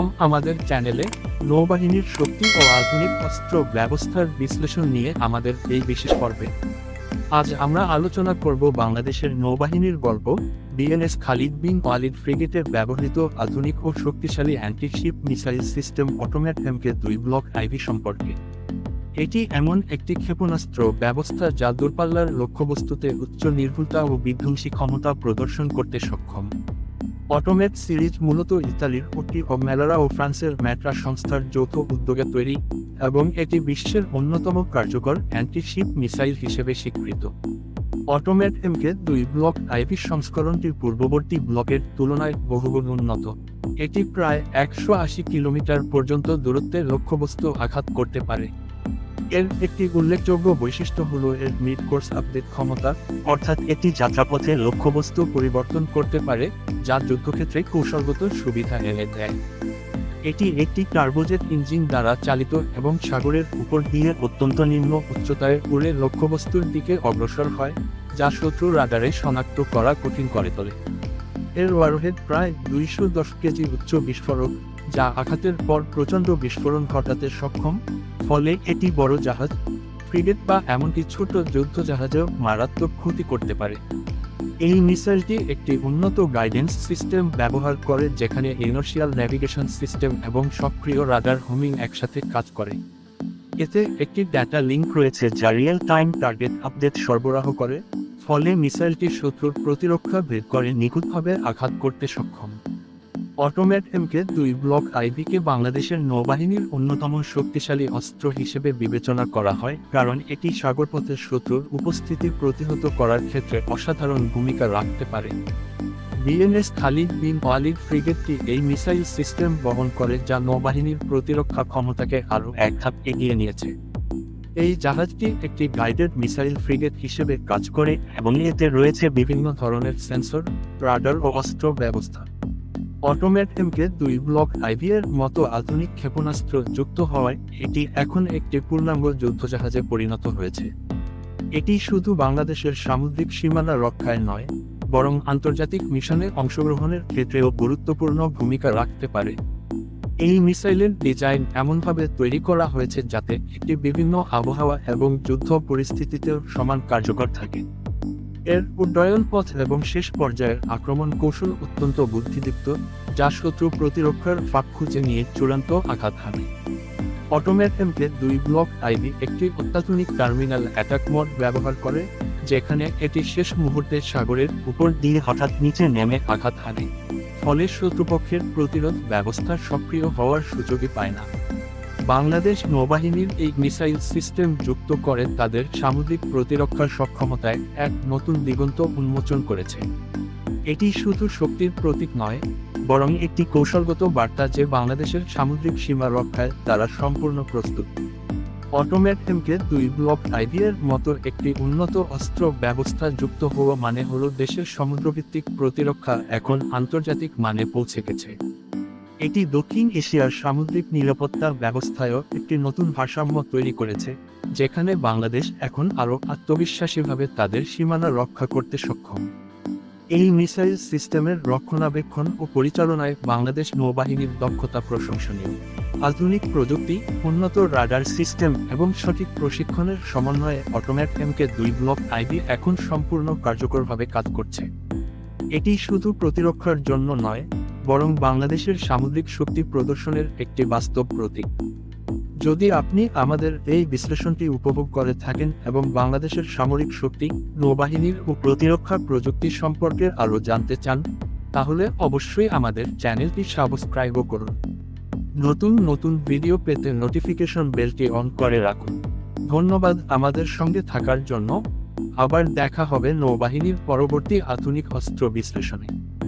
স্বাগতম আমাদের চ্যানেলে। নৌবাহিনীর শক্তি ও আধুনিক অস্ত্র ব্যবস্থার বিশ্লেষণ নিয়ে আমাদের এই বিশেষ পর্বে। আজ আমরা আলোচনা করব বাংলাদেশের নৌবাহিনীর গল্প, বিএনএস খালিদ বিন ওয়ালিদ ফ্রিগেটে ব্যবহৃত আধুনিক ও শক্তিশালী antiship missile system Otomat MK দুই ব্লক আইভি সম্পর্কে। এটি এমন একটি ক্ষেপণাস্ত্র ব্যবস্থা যা দূরপাল্লার লক্ষ্যবস্তুতে উচ্চ নির্ভুলতা ও বিধ্বংসী ক্ষমতা প্রদর্শন করতে সক্ষম। অটোমেট সিরিজ মূলত ইতালির ওটি মেলারা ও ফ্রান্সের ম্যাট্রা সংস্থার যৌথ উদ্যোগে তৈরি এবং এটি বিশ্বের অন্যতম কার্যকর অ্যান্টিশিপ মিসাইল হিসেবে স্বীকৃত। অটোমেট এমকে দুই ব্লক আইভি সংস্করণটির পূর্ববর্তী ব্লকের তুলনায় বহুগুণ উন্নত। এটি প্রায় একশো আশি কিলোমিটার পর্যন্ত দূরত্বে লক্ষ্যবস্তু আঘাত করতে পারে। এর একটি উল্লেখযোগ্য বৈশিষ্ট্য হল এর মিড কোর্স আপডেট ক্ষমতা, অর্থাৎ এটি যাত্রাপথে লক্ষ্যবস্তু পরিবর্তন করতে পারে, যা যুদ্ধক্ষেত্রে কৌশলগত সুবিধা এনে দেয়। এটি একটি টার্বোজেট ইঞ্জিন দ্বারা চালিত এবং সাগরের উপর দিয়ে অত্যন্ত নিম্ন উচ্চতায় উড়ে লক্ষ্যবস্তুর দিকে অগ্রসর হয়, যা শত্রু রাডারে শনাক্ত করা কঠিন করে তোলে। এর ওয়ারহেড প্রায় দুইশো দশ কেজি উচ্চ বিস্ফোরক, যা আঘাতের পর প্রচণ্ড বিস্ফোরণ ঘটাতে সক্ষম ফলে এটি বড় জাহাজ, ফ্রিগেট বা এমনকি ছোট যুদ্ধ জাহাজেও মারাত্মক ক্ষতি করতে পারে। এই মিসাইলটি একটি উন্নত গাইডেন্স সিস্টেম ব্যবহার করে যেখানে ইনার্শিয়াল ন্যাভিগেশন সিস্টেম এবং সক্রিয় রাডার হোমিং একসাথে কাজ করে। এতে একটি ডেটা লিঙ্ক রয়েছে যা রিয়েল টাইম টার্গেট আপডেট সরবরাহ করে, ফলে মিসাইলটি শত্রুর প্রতিরক্ষা ভেদ করে নিখুঁতভাবে আঘাত করতে সক্ষম। অটোমেট এমকে দুই ব্লক আইভিকে বাংলাদেশের নৌবাহিনীর অন্যতম শক্তিশালী অস্ত্র হিসেবে বিবেচনা করা হয়, কারণ এটি সাগরপথে শত্রুর উপস্থিতি প্রতিহত করার ক্ষেত্রে অসাধারণ ভূমিকা রাখতে পারে। বিএনএস খালিদ বিন ওয়ালিদ ফ্রিগেটটি এই মিসাইল সিস্টেম বহন করে যা নৌবাহিনীর প্রতিরক্ষা ক্ষমতাকে আরও এক ধাপ এগিয়ে নিয়েছে। এই জাহাজটি একটি গাইডেড মিসাইল ফ্রিগেট হিসেবে কাজ করে এবং এতে রয়েছে বিভিন্ন ধরনের সেন্সর, রাডার ও অস্ত্র ব্যবস্থা। অটোমেট এমকে দুই ব্লক আইভিএর মতো আধুনিক ক্ষেপণাস্ত্র যুক্ত হওয়ায় এটি এখন একটি পূর্ণাঙ্গ যুদ্ধজাহাজে পরিণত হয়েছে। এটি শুধু বাংলাদেশের সামুদ্রিক সীমানা রক্ষায় নয়, বরং আন্তর্জাতিক মিশনে অংশগ্রহণের ক্ষেত্রেও গুরুত্বপূর্ণ ভূমিকা রাখতে পারে। এই মিসাইলের ডিজাইন এমনভাবে তৈরি করা হয়েছে যাতে এটি বিভিন্ন আবহাওয়া এবং যুদ্ধ পরিস্থিতিতেও সমান কার্যকর থাকে। এর উড্ডয়ন পথ এবং শেষ পর্যায়ের আক্রমণ কৌশল অত্যন্ত বুদ্ধিদীপ্ত, যা শত্রু প্রতিরক্ষার ফাঁক খুঁজে নিয়ে চূড়ান্ত আঘাত হানে। অটোমেট এমকে দুই ব্লক আইভি একটি অত্যাধুনিক টার্মিনাল অ্যাটাক মোড ব্যবহার করে, যেখানে এটি শেষ মুহূর্তে সাগরের উপর দিয়ে হঠাৎ নিচে নেমে আঘাত হানে। ফলে শত্রুপক্ষের প্রতিরোধ ব্যবস্থা সক্রিয় হওয়ার সুযোগই পায় না। বাংলাদেশ নৌবাহিনীর এই মিসাইল সিস্টেম যুক্ত করে তাদের সামুদ্রিক প্রতিরক্ষার সক্ষমতায় এক নতুন দিগন্ত উন্মোচন করেছে। এটি শুধু শক্তির প্রতীক নয়, বরং একটি কৌশলগত বার্তা যে বাংলাদেশের সামুদ্রিক সীমা রক্ষায় তারা সম্পূর্ণ প্রস্তুত। অটোমেট দুই ব্লক আইডিয়ার মতো একটি উন্নত অস্ত্র ব্যবস্থা যুক্ত হওয়া মানে হল দেশের সমুদ্রভিত্তিক প্রতিরক্ষা এখন আন্তর্জাতিক মানে পৌঁছে গেছে। এটি দক্ষিণ এশিয়ার সামুদ্রিক নিরাপত্তা ব্যবস্থায়ও একটি নতুন ভারসাম্য তৈরি করেছে, যেখানে বাংলাদেশ এখন আরও আত্মবিশ্বাসীভাবে তাদের সীমানা রক্ষা করতে সক্ষম। এই মিসাইল সিস্টেমের রক্ষণাবেক্ষণ ও পরিচালনায় বাংলাদেশ নৌবাহিনীর দক্ষতা প্রশংসনীয়। আধুনিক প্রযুক্তি, উন্নত রাডার সিস্টেম এবং সঠিক প্রশিক্ষণের সমন্বয়ে অটোম্যাট এমকে দুই ব্লক আইবি এখন সম্পূর্ণ কার্যকরভাবে কাজ করছে। এটি শুধু প্রতিরক্ষার জন্য নয় বরং বাংলাদেশের সামুদ্রিক শক্তি প্রদর্শনের একটি বাস্তব প্রতীক। যদি আপনি আমাদের এই বিশ্লেষণটি উপভোগ করে থাকেন এবং বাংলাদেশের সামরিক শক্তি, নৌবাহিনীর ও প্রতিরক্ষা প্রযুক্তি সম্পর্কে আরও জানতে চান, তাহলে অবশ্যই আমাদের চ্যানেলটি সাবস্ক্রাইবও করুন। নতুন নতুন ভিডিও পেতে নোটিফিকেশন বেলটি অন করে রাখুন। ধন্যবাদ আমাদের সঙ্গে থাকার জন্য। আবার দেখা হবে নৌবাহিনীর পরবর্তী আধুনিক অস্ত্র বিশ্লেষণে।